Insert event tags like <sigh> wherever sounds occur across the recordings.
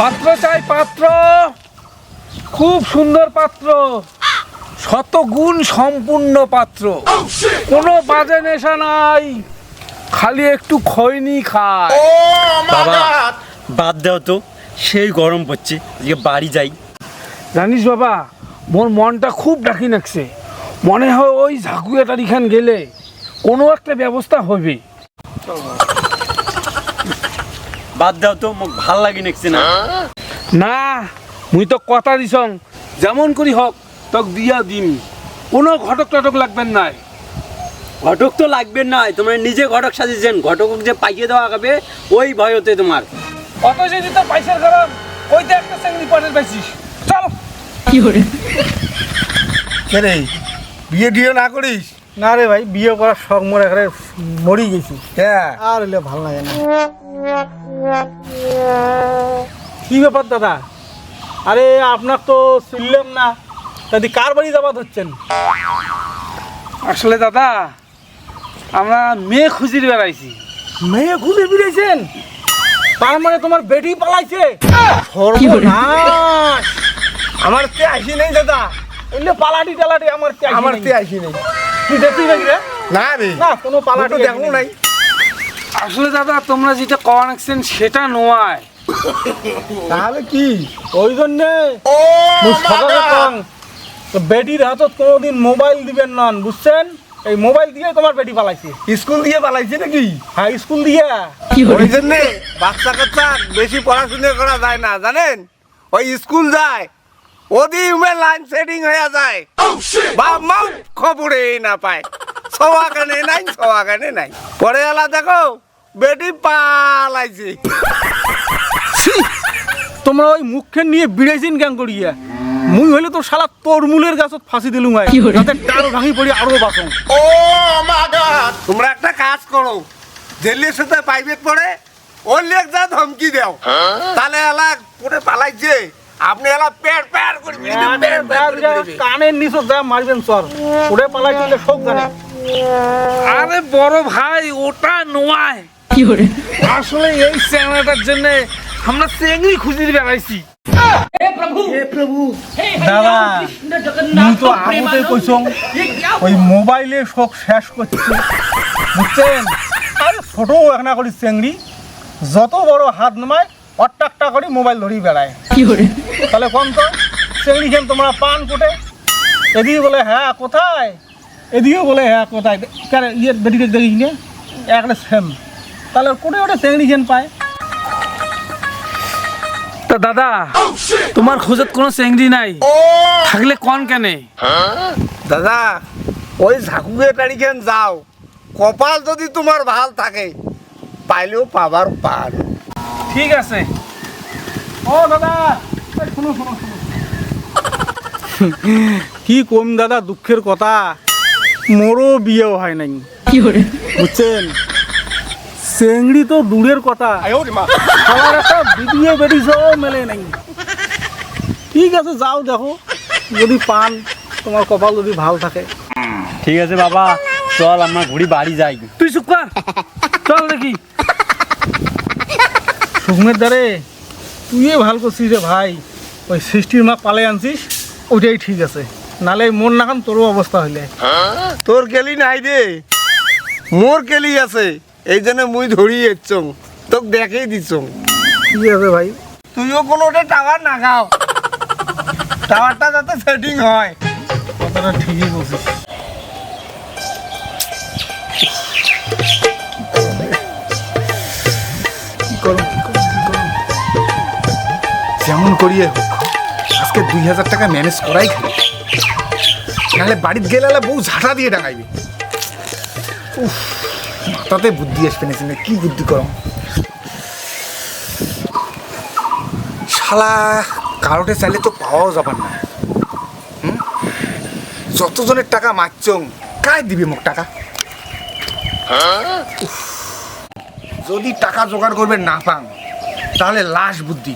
পাত্র চাই পাত্র। খুব সুন্দর পাত্র। শতগুণ সম্পূর্ণ পাত্র। কোনো বাজে নেশা নাই। খালি একটু খৈনি খায়। বাবা বাদ দাও তো সেই গরম পড়ছে আজকে বাড়ি যাই। জানিস বাবা মোর মনটা খুব ডাকি নাকছে। মনে হয় ওই ঝাঁকুয়াটার এখান গেলে কোনো একটা ব্যবস্থা হবে। বাদ দাও তো মোক ভালো লাগি নেকছে না না মুই তো কথা দিছং যেমন করি হোক তক দিয়া দিম। কোনো ঘটক টটক লাগবেন নাই। ঘটক তো লাগবে না তোমার নিজে ঘটক সাজিয়েছেন ঘটক যে পাইয়ে দেওয়া হবে ওই ভয়তে তোমার। অত যদি তোর পয়সার গরম ওইতে একটা চাকরি পাটের পাইছিস। চল। রে বিয়ে টিয়ে না করিস? না রে ভাই বিয়ে করার শখ মোর এখানে মরি গেছি। হ্যাঁ। আর হইলে ভালো লাগে না। কি ব্যাপার দাদা? আরে আপনার তো শুনলাম না। দাদি কার বাড়ি যাবাদ হচ্ছেন আসলে দাদা আমরা মেয়ে খুঁজির বেড়াইছি। মেয়ে খুঁজে ফিরেছেন তার মানে তোমার বেটি পালাইছে? সর্বনাশ! আমার তে আসি নেই দাদা। এলে পালাটি টালাটি আমার আমার তে আসি নেই। তুই দেখতেই নাকি রে না রে। না কোনো পালাটি তো দেখো নাই। আসলে দাদা তোমরা যেটা কওয়া নাকছেন সেটা নয় তাহলে কি? ওই জন্যে বেটির হাতত কোনোদিন মোবাইল দিবেন নন বুঝছেন? এই মোবাইল দিয়ে তোমার বেটি পালাইছে। স্কুল দিয়ে পালাইছে নাকি? হ্যাঁ স্কুল দিয়ে। ওই জন্য বাচ্চা কাচ্চা বেশি পড়াশোনা করা যায় না জানেন? ওই স্কুল যায় ওদি উমে লাইন সেটিং হয়ে যায়। বাপ মাও খবরে না পায়। কানে নাই সওয়া কানে নাই। পরে এলা দেখো বেটি পালাইছে। তোমরা ওই মুখে নিয়ে বিড়াইছেন কেন করিয়া? মুই হইলে তো শালা তরমুলের গাছত ফাঁসি দিলুম ডাল ভাঙি পড়ি আরও বাঁচং ও মা গড তোমরা একটা কাজ করো জেলের সাথে প্রাইভেট পড়ে ওর লেগ যা ধমকি দাও। তাহলে এলা পড়ে পালাইছে? আপনি এলা প্যার প্যার করে মেরে দিবেন, প্যার প্যার করে মেরে দিবেন। কানের নিচে যা মারবেন সর ওরে পালাই চলে শোক জানে আরে বড় ভাই ওটা নয় আসলে এই চ্যাংড়াটার জন্য আমরা চেংড়ি খুঁজির বেড়াইছি। দাদা তো আগতে কইছং ওই মোবাইলে শোক শেষ করছে। বুঝছেন? আরে ছোট একনা করি চেংড়ি। যত বড় হাত নমায় অট্টাকটা করে মোবাইল ধরি বেড়ায়। তাহলে কোন তো চেংড়ি খেন তোমরা পান কোটে। এদিকে বলে হ্যাঁ কোথায়? এদিকে বলে হ্যাঁ কোথায়? কেন ইয়ে বেটিকে দেখিস নে একটা সেম তাহলে কোটে ওটা চেংড়ি খেন পায়। তা দাদা তোমার খোঁজত কোনো চেংড়ি নাই। থাকলে কন কেনে? দাদা ওই ঝাকুকে তারিখেন যাও। কপাল যদি তোমার ভালো থাকে পাইলেও পাবার পার ঠিক আছে। ও দাদা। শুনো শুনো শুনো। <laughs> কি কম দাদা? দুঃখের কথা। মোরও বিয়েও হয় নাই। বুঝছেন? চেংড়ি তো দূরের কথা। সবার একটা ভিডিও বেরিয়েছেও মেলে নাই। ঠিক আছে যাও দেখো। যদি পান তোমার কপাল যদি ভালো থাকে। ঠিক আছে বাবা। চল আমরা ঘুরি বাড়ি যাই। তুই চুপ কর। চল দেখি। সুখমের দ্বারে। তুই ভালো করছিস রে ভাই। ওই সৃষ্টির মা পালে আনছিস ওইটাই ঠিক আছে। নালে মন নাখান তোরও অবস্থা হইলে। তোর কেলি নাই রে মোর কেলি আছে। এই জন্য মুই ধরি এসছং তোক দেখেই দিছং ঠিক আছে ভাই? তুইও কোনোটা টাওয়ার না খাও। টাওয়ারটা যাতে সেটিং হয়। কথাটা ঠিকই বলছিস। যেমন করিয়ে হোক আজকে দুই হাজার টাকা ম্যানেজ করাই খালি। নাহলে বাড়িতে গেলে বউ ঝাঁটা দিয়ে ডাঙাইবে উফ মাথাতে বুদ্ধি আসবে না কি বুদ্ধি করম? শালা কারোটে চাইলে তো পাওয়াও যাবার না। হুম? যতজনের টাকা মারছং কায় দিবে মোক টাকা? উফ, যদি টাকা জোগাড় করবে না পাং তাহলে লাশ বুদ্ধি।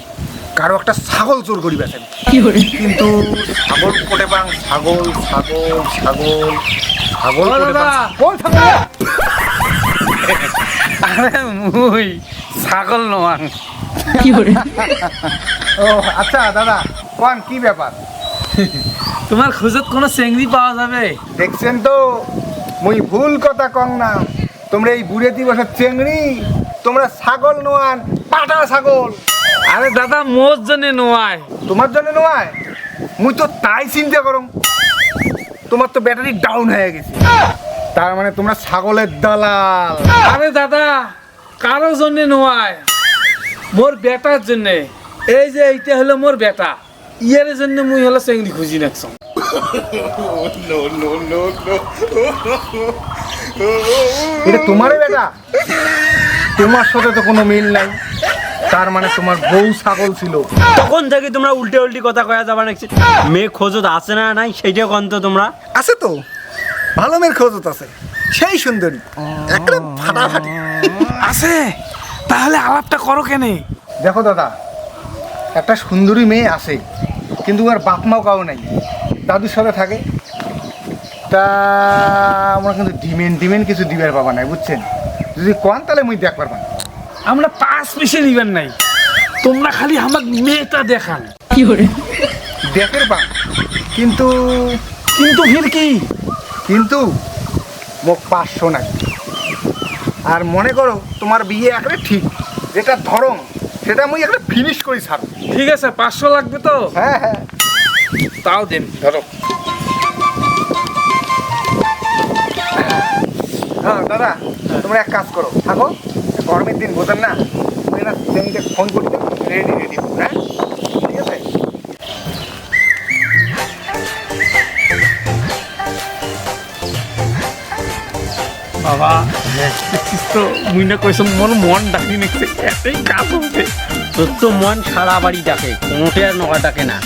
কারও একটা ছাগল চোর করি বেছেন কিন্তু ছাগল কোটে পাং ছাগল ছাগল ছাগল ছাগল থাকো রে। আরে মুই ছাগল নোয়াং। ও আচ্ছা দাদা কোন কি ব্যাপার? তোমার খোঁজত কোনো চেংড়ি পাওয়া যাবে? দেখছেন তো মুই ভুল কথা কং না। তোমরা এই বুড়ে দিবসের চেংড়ি তোমরা ছাগল নোয়ান পাটা ছাগল। আরে দাদা মোর জন্য নয়। তোমার জন্য নয়? মুই তো তাই চিন্তা করো তোমার তো ব্যাটারি ডাউন হয়ে গেছে। তার মানে তোমরা ছাগলের দালাল। আরে দাদা কারও জন্য নয়। মোর বেটার জন্য। এই যে এইটা হলো মোর বেটা ইয়ের জন্য মুই হলো চেংড়ি খুঁজি নাকছম এটা তোমারই বেটা তোমার সাথে তো কোনো মিল নাই। তার মানে তোমার বউ ছাগল ছিল। তখন থেকে তোমরা উল্টে উল্টি কথা কয়া যাবা নাকি? মেয়ে খোঁজত আছে না নাই সেইটা কন তো তোমরা? আছে তো। ভালো মেয়ের খোঁজত আছে। সেই সুন্দরী। একটা ফাটাফাটি। আছে। তাহলে আলাপটা করো কেনে? দেখো দাদা একটা সুন্দরী মেয়ে আছে কিন্তু আর বাপ মাও কাউ নাই। দাদুর সাথে থাকে। তা আমরা কিন্তু ডিমেন্ট ডিমেন্ট কিছু দিবার পাবা নাই বুঝছেন? যদি কন তাহলে মুই দেখ পারবা আমরা পাঁচ পিসে নিবেন নাই। তোমরা খালি আমার মেয়েটা দেখান। দেখের পান কিন্তু কিন্তু ফির কি? কিন্তু মোক পাঁচশো নাই। আর মনে করো তোমার বিয়ে একবারে ঠিক। যেটা ধরম সেটা মুই একটা ফিনিশ করি ছাড় ঠিক আছে পাঁচশো লাগবে তো? হ্যাঁ হ্যাঁ। তাও দেন ধরো। হ্যাঁ দাদা তোমরা এক কাজ করো। থাকো গরমের দিন বোঝেন না ফোন রেডি রেডি হ্যাঁ? ঠিক আছে? বাবা দেখছিস তো মুই না কইসম মন মন ডাকি নিচ্ছে এতই কাজ হবে। তোর তো মন সারা বাড়ি ডাকে কোনোটে আর নগা ডাকে না।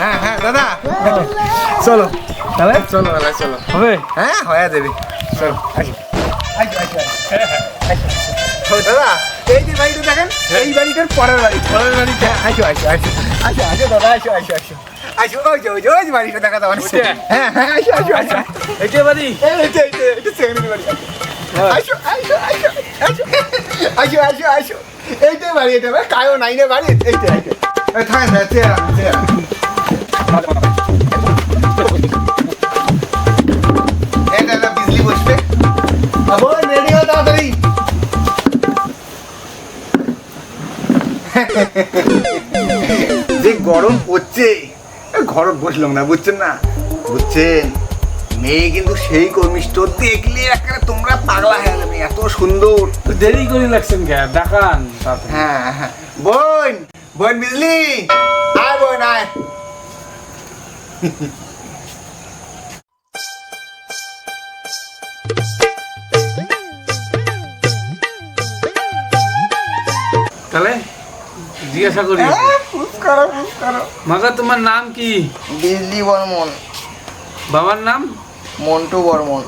হ্যাঁ হ্যাঁ দাদা। চলো। তাহলে? চলো দাদা চলো। হবে? হ্যাঁ হয়ে যাবে। চলো আসি। দাদা এই যে বাড়িটা দেখেন এই বাড়িটার পরের বাড়ি। পরের বাড়িটা আসো আসো আসো আসো আসো দাদা আসো আসো আসো আসো ওই যে ওই যে ওই যে বাড়িটা দেখা যাবে ওইটা? হ্যাঁ হ্যাঁ আসো আসো আসো এইটা বাড়ি? এই যে এই যে এটা সেকেন্ড বাড়ি। আসো আসো আসো আসো আসো আসো আসো এইটাই বাড়ি এটা কায়ো নাইনে বাড়ি এইটা এইটা থাকেন গরম পড়ছে। এ ঘরত বসলাম না বুঝছেন না? বুঝছেন? মেয়ে কিন্তু সেই কর্মিষ্ঠ দেখলে একেবারে তোমরা পাগলা হয়ে যাবে এত সুন্দর। তো দেরি করে লাগছেন কে? দেখান হ্যাঁ হ্যাঁ। বোন বোন বিজলি। আয় বোন আয়। তাহলে জিজ্ঞাসা করি। করো করো। মাগা তোমার নাম কি? বিজলি বর্মন। বাবার নাম? মন্টু বর্মন।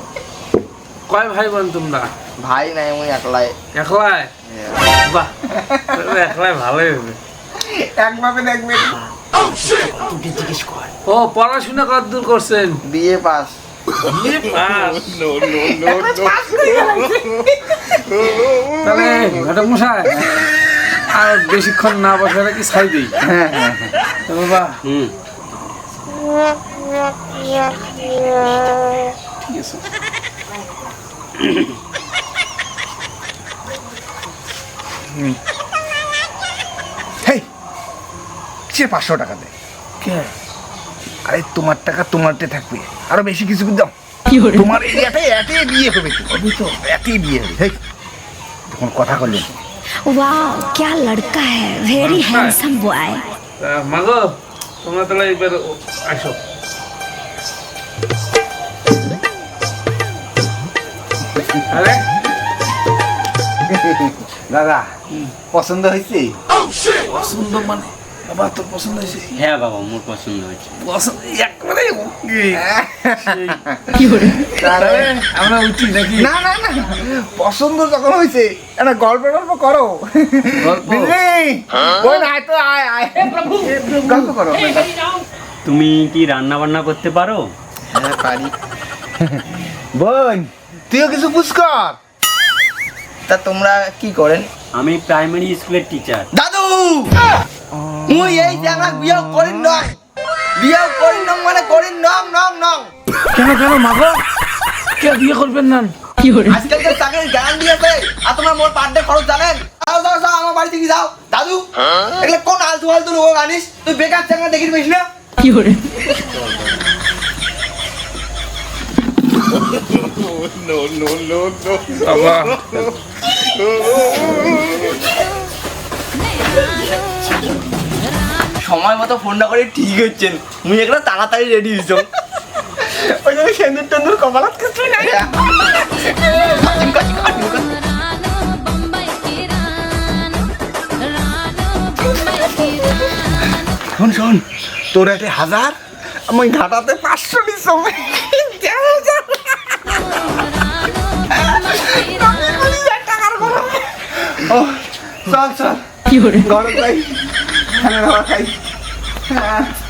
কয় ভাই বোন তোমরা? ভাই নাই মুই একলাই। একলাই? বাহ একলাই ভালোই হবে। একভাবে দেখবে। ও পড়াশোনা কত দূর করছেন? বিয়ে পাস। পাস। তাহলে ঘটক মশাই আর বেশিক্ষণ না বসে কি ছাই দিই? তো বাবা। হুম। ঠিক আছে। সে পাঁচশো টাকা দেয়? কে? আরে তোমার টাকা তোমারতে থাকবে। আরও বেশি কিছু দাও? তোমার এরিয়াতে এতে বিয়ে হবে। তো এতে বিয়ে হবে। তখন কথা বললেন वाह क्या लड़का है वेरी हैंडसम बॉय তা মাগো তোমরা তাহলে এবার ও- আসো আরে দাদা পছন্দ হয়েছে পছন্দ মানে বাবা তোর পছন্দ হয়েছে হ্যাঁ বাবা মোর পছন্দ হয়েছে পছন্দ একবারে ওকে তাহলে আমরা উঠি নাকি? না না না। পছন্দ যখন হয়েছে একটা গল্প গল্প করো। গল্প? বিজলি বোন আয় তো আয় আয়। গল্প করো। তুমি কি রান্না বান্না করতে পারো? হ্যাঁ পারি। বোন তুইও কিছু পুষ্কর তা তোমরা কি করেন? আমি প্রাইমারি স্কুলের টিচার দাদু! মুই এই জায়গা বিয়ে করিন নং বিয়ে করিন নং মানে করিন নং নং নং কেন কেন মাগো কে বিয়ে করবেন না? আজকাল যে চাকরির জ্ঞান দিয়েছে। আর তোমরা মোর পার্টে খরচ জানেন? যাও যাও যাও আমার বাড়ি থেকে যাও। দাদু এগুলো কোন আলতু ফালতু লোক আনিস? তুই বেকার চাকরি দেখি পেয়েছি না বাবা। <laughs> <laughs> <laughs> সময় মতো ফোনটা করে ঠিক হচ্ছেন মুই এগুলো তাড়াতাড়ি রেডি হইছো <laughs> ওই জন্য সেন্দুর টেন্দুর কপালত কিছুই নাই। শোন শোন তোর একটা হাজার আমি ঘাটাতে পাঁচশো নিস চল চল। ঘরে যাই। খানা খাওয়া খাই। ค่ะ